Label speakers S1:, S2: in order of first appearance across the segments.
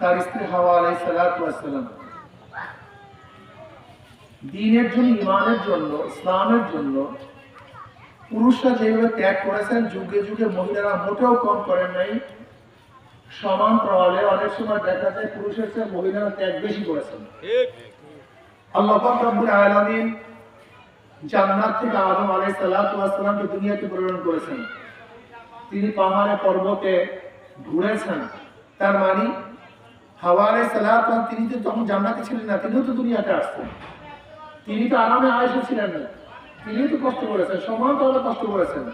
S1: তার স্ত্রী হাওয়া আলাই দিনের জন্য ইমানের জন্য, ইসলামের জন্য পুরুষরা ত্যাগ করেছেন, যুগে যুগে মহিলারা মোটেও কম করেন নাই। সমান প্রভাবে অনেক সময় দেখা যায় পুরুষের চেয়ে মহিলারা ত্যাগ বেশি করেছেন। আল্লাহ জান্নাত থেকে আদম আলাইহিস সালাতু ওয়াস দুনিয়াতে প্রেরণ করেছেন। তিনি পাহাড়ে পর্বতে ঘুরেছেন। তার মানে হাওয়া আলাইহিস সালাতু তিনি তো তখন জান্নাতে ছিলেন না, তিনিও তো দুনিয়াতে আসছেন তিনি তো আরামে আয়েশা ছিলেন না, তিনিও তো কষ্ট করেছেন সমান তাহলে কষ্ট করেছেন।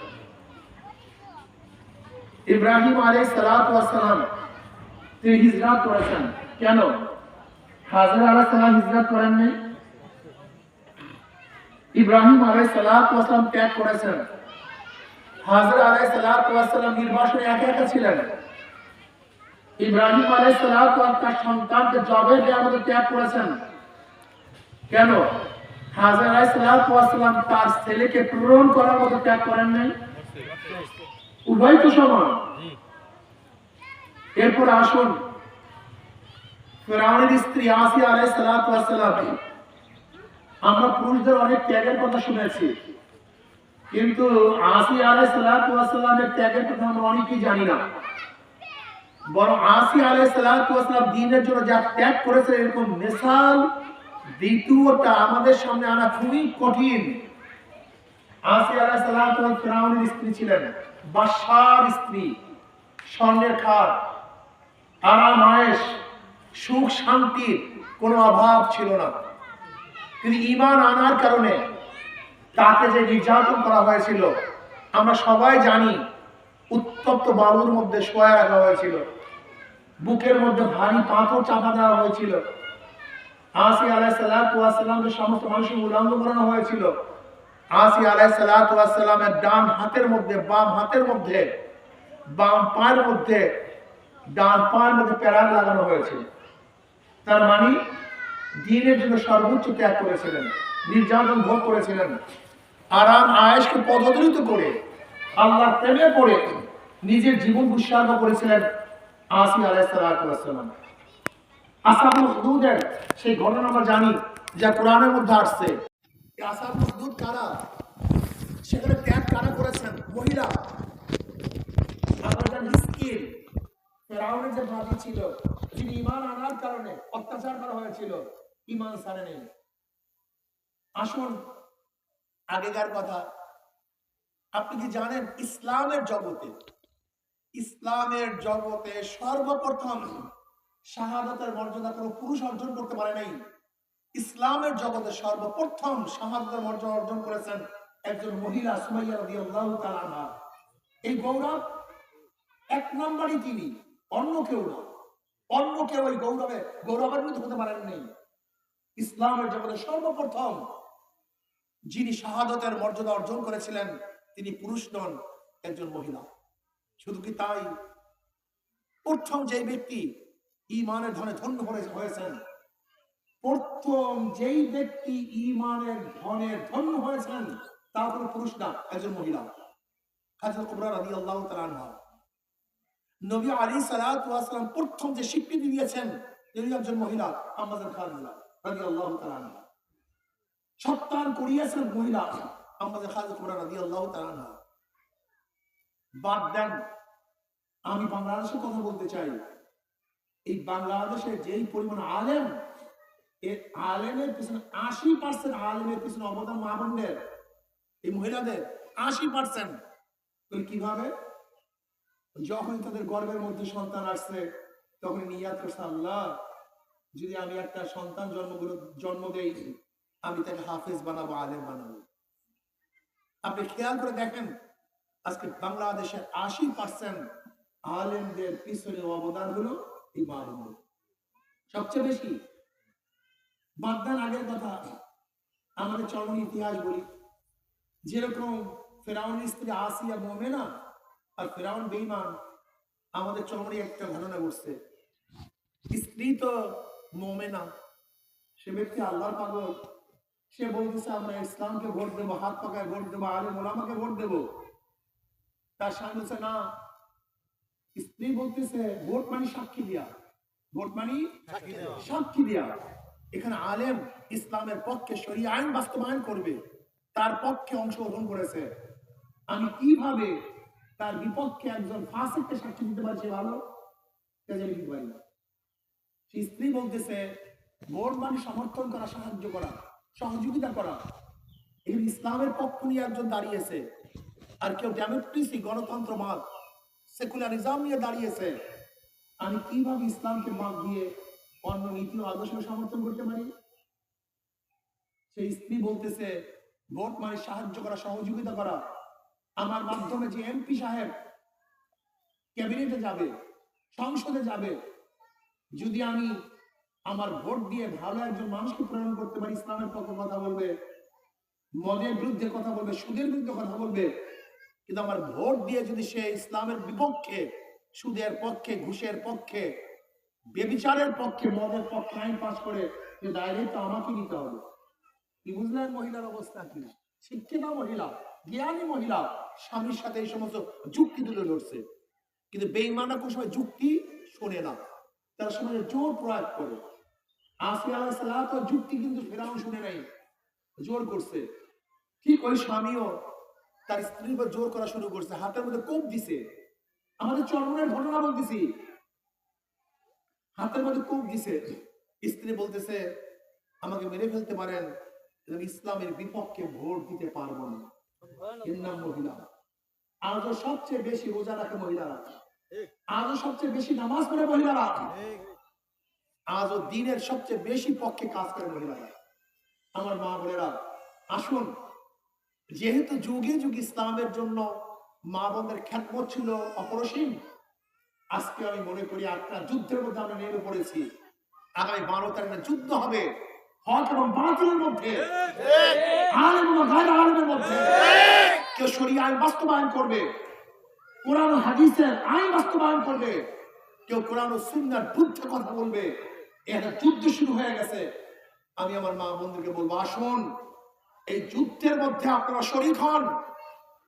S1: ইব্রাহিম ওয়াস সালাম, তিনি হিজরত করেছেন। কেন? হাজরা আলাইহিস সালাম হিজরত করেন নাই। ইব্রাহিম আলাই সালাম ত্যাগ করেছেন। হাজর আলাই সালাম নির্বাসনে একা একা ছিলেন। ইব্রাহিম আলাই সালাম তার সন্তানকে জবে দেওয়ার মতো ত্যাগ করেছেন। কেন? হাজর আলাই সালাম তার ছেলেকে করার মতো ত্যাগ করেন নাই। উভয় তো এরপর আসুন ফেরাউনের স্ত্রী আসিয়া আলাই সালাম আমরা পুরুষদের অনেক ত্যাগের কথা শুনেছি। কিন্তু আসি আলাই সালামের ত্যাগের কথা আমরা অনেকেই জানি না। বরং আসি আলাই সালাম দিনের জন্য যা ত্যাগ করেছে এরকম মেসাল দ্বিতীয়টা আমাদের সামনে আনা খুবই কঠিন। আসি আলাই সালাম ফেরাউনের স্ত্রী ছিলেন বাসার স্ত্রী, স্বর্ণের খাট আরাম আয়েস সুখ শান্তির কোনো অভাব ছিল না। কিন্তু ইমান আনার কারণে তাকে যে নির্যাতন করা হয়েছিল, আমরা সবাই জানি উত্তপ্ত বালুর মধ্যে শোয়া রাখা হয়েছিল। বুকের মধ্যে ভারী পাথর চাপা দেওয়া হয়েছিল। আসি আলাই সালাতামকে সমস্ত মানুষের উল্লঙ্ঘ করানো হয়েছিল। আসি আলাই সালাতামের ডান হাতের মধ্যে, বাম হাতের মধ্যে, বাম পায়ের মধ্যে, ডান পায়ের মধ্যে প্যারাল লাগানো হয়েছিল তার মানে দিনের জন্য সর্বোচ্চ ত্যাগ করেছিলেন, নির্যাতন ভোগ করেছিলেন। আরাম আয়েশকে পদদলিত করে, আল্লাহর প্রেমে পড়ে নিজের জীবন উৎসর্গ করেছিলেন আসি আলাইসালাম আসাবুল হুদুদের সেই ঘটনা আমরা জানি যা কোরআনের মধ্যে আসছে। আসাবুল হুদুদ কারা? সেখানে ত্যাগ কারা করেছেন? মহিলা। ফেরাউনের যে ভাবি ছিল যিনি ইমান আনার কারণে অত্যাচার করা হয়েছিল ইমান সারে নেই। আসুন আগেকার কথা। আপনি কি জানেন ইসলামের জগতে ইসলামের জগতে সর্বপ্রথম শাহাদাতের মর্যাদা কোনো পুরুষ অর্জন করতে পারে নাই। ইসলামের জগতে সর্বপ্রথম শাহাদাতের মর্যাদা অর্জন করেছেন একজন মহিলা সুমাইয়া রাদিয়াল্লাহু তাআলা এই গৌরব এক নম্বরই তিনি, অন্য কেউ না। অন্য কেউ ওই গৌরবে গৌরবান্বিত হতে পারেন নেই। ইসলামের জগতে সর্বপ্রথম যিনি শাহাদতের মর্যাদা অর্জন করেছিলেন, তিনি পুরুষ নন, একজন মহিলা। শুধু কি তাই? প্রথম যে ব্যক্তি ইমানের ধনে ধন্য হয়েছেন, প্রথম যেই ব্যক্তি ইমানের ধনের ধন্য হয়েছেন তা কোনো পুরুষ না, একজন মহিলা। হাজরত কুবরা রাদিয়াল্লাহু তাআলা আনহা। নবী আলী সালাম প্রথম যে স্বীকৃতি দিয়েছেন, তিনি একজন মহিলা আমাদের খালিদা রাজি আল্লাহ সন্তান করিয়েছেন মহিলা আমাদের খালিদ কুমরা রাজি আল্লাহ তালানা বাদ দেন। আমি বাংলাদেশের কথা বলতে চাই। এই বাংলাদেশের যেই পরিমাণ আলেম, এই আলেমের পিছনে আশি পার্সেন্ট আলেমের পিছনে অবদান মা বোনদের, এই মহিলাদের আশি পার্সেন্ট কীভাবে? যখন তাদের গর্বের মধ্যে সন্তান আসছে তখন নিয়াত করছে আল্লাহ, যদি আমি একটা সন্তান জন্মগুলো জন্ম দেই, আমি তাকে হাফেজ বানাবো, আলেম বানাবো। আপনি খেয়াল করে দেখেন আজকে বাংলাদেশের আশি পার্সেন্ট আলেমদের পিছনে অবদান হলো বাবু সবচেয়ে বেশি বাদদান আগের কথা আমাদের চরম ইতিহাস বলি। যেরকম ফেরাউন স্ত্রী আসিয়া মোমেনা আর ফেরাউন বেইমান আমাদের চমড়ি একটা ঘটনা ঘটছে। স্ত্রী তো মোমেনা, সে ব্যক্তি আল্লাহর পাগল। সে বলতেছে, আমরা ইসলামকে ভোট দেবো, হাত পাকায় ভোট দেবো আলে মোলামাকে ভোট দেবো। তার স্বামী বলছে না। স্ত্রী বলতেছে ভোট মানে সাক্ষী দিয়া। ভোট মানে সাক্ষী দিয়া। এখানে আলেম ইসলামের পক্ষে শরীর আইন বাস্তবায়ন করবে তার পক্ষে অংশগ্রহণ করেছে। আমি কীভাবে তার বিপক্ষে একজন ফাসিককে সাক্ষী দিতে পারছি ভালো? দিতে পারি না। স্ত্রী বলতেছে ভোট মানে সমর্থন করা সাহায্য করা সহযোগিতা করা। এই ইসলামের পক্ষ নিয়ে একজন দাঁড়িয়েছে। আর কেউ ডেমোক্রেসি গণতন্ত্রবাদ সেকুলারিজম নিয়ে দাঁড়িয়েছে। আমি কীভাবে ইসলামকে বাদ দিয়ে অন্য নীতি ও আদর্শকে সমর্থন করতে পারি? সেই স্ত্রী বলতেছে, ভোট মানে সাহায্য করা, সহযোগিতা করা। আমার মাধ্যমে যে এমপি সাহেব ক্যাবিনেটে যাবে, সংসদে যাবে, যদি আমি আমার ভোট দিয়ে ভালো একজন মানুষকে প্রেরণ করতে পারি, ইসলামের পক্ষে কথা বলবে, মদের বিরুদ্ধে কথা বলবে, সুদের বিরুদ্ধে কথা বলবে কিন্তু আমার ভোট দিয়ে যদি সে ইসলামের বিপক্ষে, সুদের পক্ষে, ঘুষের পক্ষে, বেবিচারের পক্ষে, মদের পক্ষে আইন পাস করে ডাইরেক্ট আমাকে নিতে হবে। কি বুঝলেন মহিলার অবস্থা কি? শিক্ষিত মহিলা, জ্ঞানী মহিলা, স্বামীর সাথে এই সমস্ত যুক্তি তুলে ধরছে। কিন্তু বেইমানা কোন সময় যুক্তি শোনে না। তার সময় জোর প্রয়োগ করে। আসি আলাহ যুক্তি কিন্তু ফেরাও শুনে নাই। জোর করছে। ঠিক ওই স্বামীও? তার স্ত্রীর উপর জোর করা শুরু করছে হাতের মধ্যে কোপ দিছে। আমাদের চরমনের ঘটনা বলতেছি। হাতের মধ্যে কোপ দিছে। স্ত্রী বলতেছে, আমাকে মেরে ফেলতে পারেন ইসলামের বিপক্ষে ভোট দিতে পারব না। মহিলা। আজও সবচেয়ে বেশি রোজা রাখে মহিলারা। আজও সবচেয়ে বেশি নামাজ পড়ে মহিলারা। আজও দিনের সবচেয়ে বেশি পক্ষে কাজ করে মহিলারা। আমার মা বোনেরা, আসুন যেহেতু যুগে যুগ ইসলামের জন্য মা বোনদের খ্যাতমত ছিল অপরসীম, আজকে আমি মনে করি একটা যুদ্ধের মধ্যে আমরা নেমে পড়েছি। আগামী বারো তারিখে যুদ্ধ হবে, হক এবং বাতিলের মধ্যে। মধ্যে। কেউ শরীর আইন বাস্তবায়ন করবে, কোরআন হাদিসের আইন বাস্তবায়ন করবে, কেউ কোরআন ও সুন্নার বিরুদ্ধে কথা বলবে। একটা যুদ্ধ শুরু হয়ে গেছে। আমি আমার মা বন্ধুকে বলব, আসুন। এই যুদ্ধের মধ্যে আপনারা শরীর হন।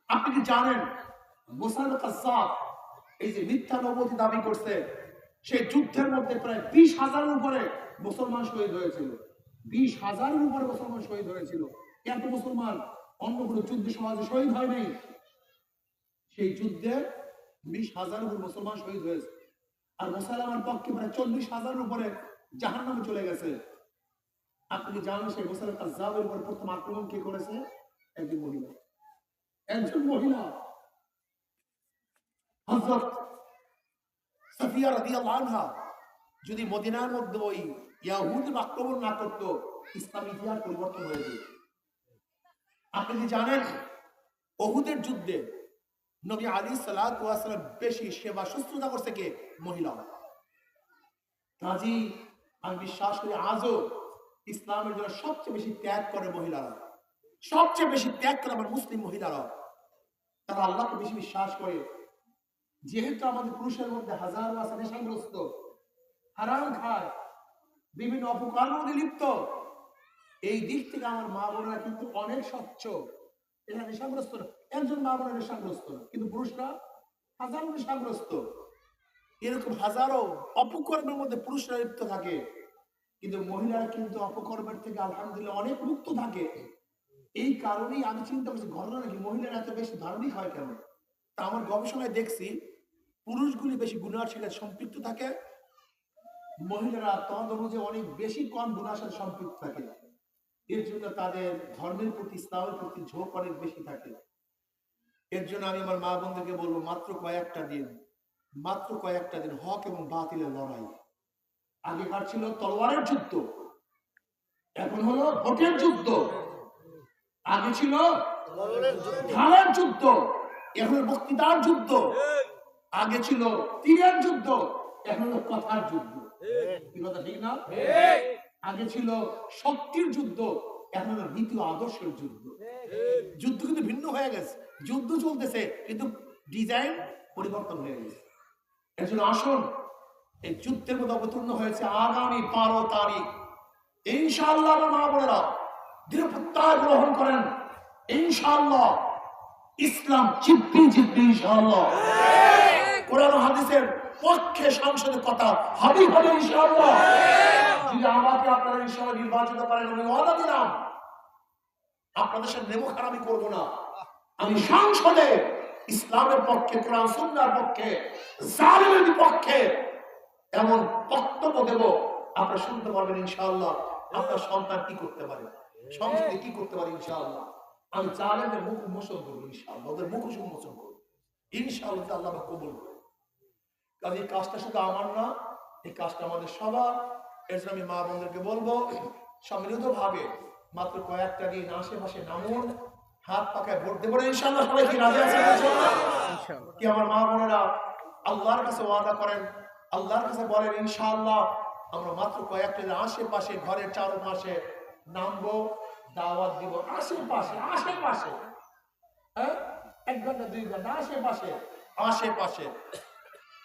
S1: আপনি কি জানেন এই যে মিথ্যা দাবি করছে, সেই যুদ্ধের মধ্যে প্রায় বিশ হাজারের উপরে মুসলমান শহীদ হয়েছিল। বিশ হাজারের উপরে মুসলমান শহীদ হয়েছিল। এত মুসলমান? অন্য কোনো যুদ্ধ সমাজে শহীদ হয় নাই। সেই যুদ্ধে বিশ হাজারের উপর মুসলমান শহীদ হয়েছে। আর মুসালামার পক্ষে প্রায় চল্লিশ হাজারের উপরে জাহান নামে চলে গেছে। আপনি জানেন সেই মুসালাম কাজাবের উপর প্রথম আক্রমণ কে করেছে? একজন মহিলা। একজন মহিলা। হযরত সাফিয়া রাদিয়াল্লাহু আনহা যদি মদিনার মধ্যে ওই ইয়াহুদ আক্রমণ না করত, ইসলাম ইতিহাস পরিবর্তন হয়ে যেত। আপনি কি জানেন? অহুদের যুদ্ধে নবী আলী সালাম বেশি সেবা শুশ্রূষা করছে কে? মহিলা কাজী, আমি বিশ্বাস করি আজও ইসলামের জন্য সবচেয়ে বেশি ত্যাগ করে মহিলারা। সবচেয়ে বেশি ত্যাগ করে আমার মুসলিম মহিলারা। তারা আল্লাহকে বেশি বিশ্বাস করে। যেহেতু আমাদের পুরুষের মধ্যে হাজারো আছে, নেশাগ্রস্ত, হারাম খায়, বিভিন্ন অপকর্মের মধ্যে লিপ্ত এই দিক থেকে আমার মা বোনেরা কিন্তু অনেক স্বচ্ছ। এরা নেশাগ্রস্ত একজন মা বোনের নেশাগ্রস্ত কিন্তু পুরুষরা হাজারো নেশাগ্রস্ত। এরকম হাজারো অপকর্মের মধ্যে পুরুষরা লিপ্ত থাকে। কিন্তু মহিলারা কিন্তু অপকর্মের থেকে আলহামদুলিল্লাহ অনেক মুক্ত থাকে। এই কারণেই আমি চিন্তা করছি ঘটনা নাকি মহিলারা এত বেশি ধার্মিক হয় কেন? তা আমার গবেষণায় দেখছি, পুরুষগুলি বেশি গুনার সাথে সম্পৃক্ত থাকে, মহিলারা তদ অনুযায়ী অনেক বেশি কম গুনার সাথে সম্পৃক্ত থাকে। এর জন্য তাদের ধর্মের প্রতি, ইসলামের প্রতি ঝোঁক অনেক বেশি থাকে। এর জন্য আমি আমার মা বন্ধুকে বলব, মাত্র কয়েকটা দিন, মাত্র কয়েকটা দিন হক এবং বাতিলের লড়াই। আগেকার ছিল তলোয়ারের যুদ্ধ, এখন হলো ভোটের যুদ্ধ। আগে ছিল ঢালের যুদ্ধ, এখন বক্তৃতার যুদ্ধ। আগে ছিল তীরের যুদ্ধ, এখন হলো কথার যুদ্ধ। ঠিক না? আগে ছিল শক্তির যুদ্ধ, এখন নীতি আদর্শের যুদ্ধ। যুদ্ধ কিন্তু ভিন্ন হয়ে গেছে। যুদ্ধ চলতেছে, কিন্তু ডিজাইন পরিবর্তন হয়ে গেছে। এর জন্য আসুন। এই যুদ্ধের মধ্যে অবতীর্ণ হয়েছে আগামী বারো তারিখ। ইনশাআল্লাহ মা বোনেরা দৃঢ় গ্রহণ করেন। ইনশাআল্লাহ ইসলাম জিতবে জিতবে ইনশাআল্লাহ। কোরআন হাদিসের পক্ষে সংসদে কথা হবে হবে ইনশাআল্লাহ। যদি আমাকে আপনারা ইনশাআল্লাহ নির্বাচিত করেন আমি ওয়াদা দিলাম আপনাদের সাথে নেমো খারাপি করব না। আমি সংসদে ইসলামের পক্ষে কোরআন সুন্নার পক্ষে জালিমের পক্ষে এমন বক্তব্য দেব আপনারা শুনতে পারবেন ইনশাআল্লাহ আপনার সন্তান কি করতে পারে সংসদে কি করতে পারে ইনশাআল্লাহ। আমি জালেমের মুখ উন্মোচন করব ইনশাআল্লাহ ওদের মুখ উন্মোচন করব। ইনশাআল্লাহ আল্লাহ কবুল করবে কাজে এই কাজটা শুধু আমার না এই কাজটা আমাদের সবার। এর জন্য আমি মা বোনদেরকে বলব সম্মিলিত ভাবে মাত্র কয়েকটা দিন আশেপাশে নামুন হাত পাকায় ভোট দেবো ইনশাআল্লাহ সবাই কি রাজি আছে কি আমার মা বোনেরা আল্লাহর কাছে ওয়াদা করেন? আল্লাহর কাছে বলেন, ইনশাআল্লাহ, আমরা মাত্র কয়েকটা আশেপাশে, ঘরের চারপাশে নামবো, দাওয়াত দিব। আশেপাশে আশেপাশে। হ্যাঁ? এক ঘণ্টা, দুই ঘণ্টা, আশেপাশে আশেপাশে।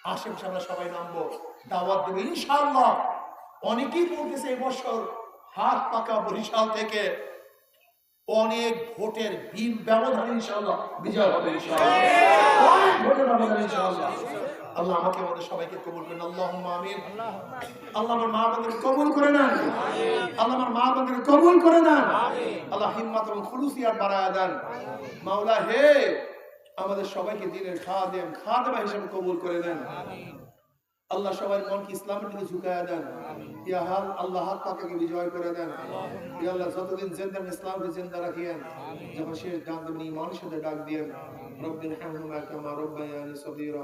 S1: আশেপাশে আমরা সবাই নামবো, দাওয়াত দেবো। ইনশাআল্লাহ, অনেকেই বলতেছে এবছর হাত পাকা বরিশাল থেকে। অনেক ভোটের বিল ব্যবধান, ইনশাআল্লাহ। বিজয় হবে, ইনশাআল্লাহ। অনেক ভোটের ব্যবধান, ইনশাআল্লাহ। আল্লাহ আমাকে আমাদের সবাইকে কবুল করেন। আল্লাহুম্মা আমিন। আল্লাহ আমার মা বোনদের কবুল করে নেন। আল্লাহ আমার মা বোনদের কবুল করে নেন। আল্লাহ হিম্মত এবং খুলুসিয়াত বাড়ায় দেন। মাওলা হে, আমাদের সবাইকে দিনের খাদেম, খাদেমা হিসেবে কবুল করে নেন। আল্লাহ সবার মনকে ইসলামের দিকে ঝুঁকায় দেন। ইয়া হাল, আল্লাহ হাত পাকাকে বিজয় করে দেন। ইয়া আল্লাহ যতদিন জিন্দা ইসলামকে জিন্দা রাখিয়েন। যখন শেষ ডাক দেবেন ইমান সাথে ডাক দিয়েন। রব্বির হামহুমা কামা রব্বায়ানি সগীরা।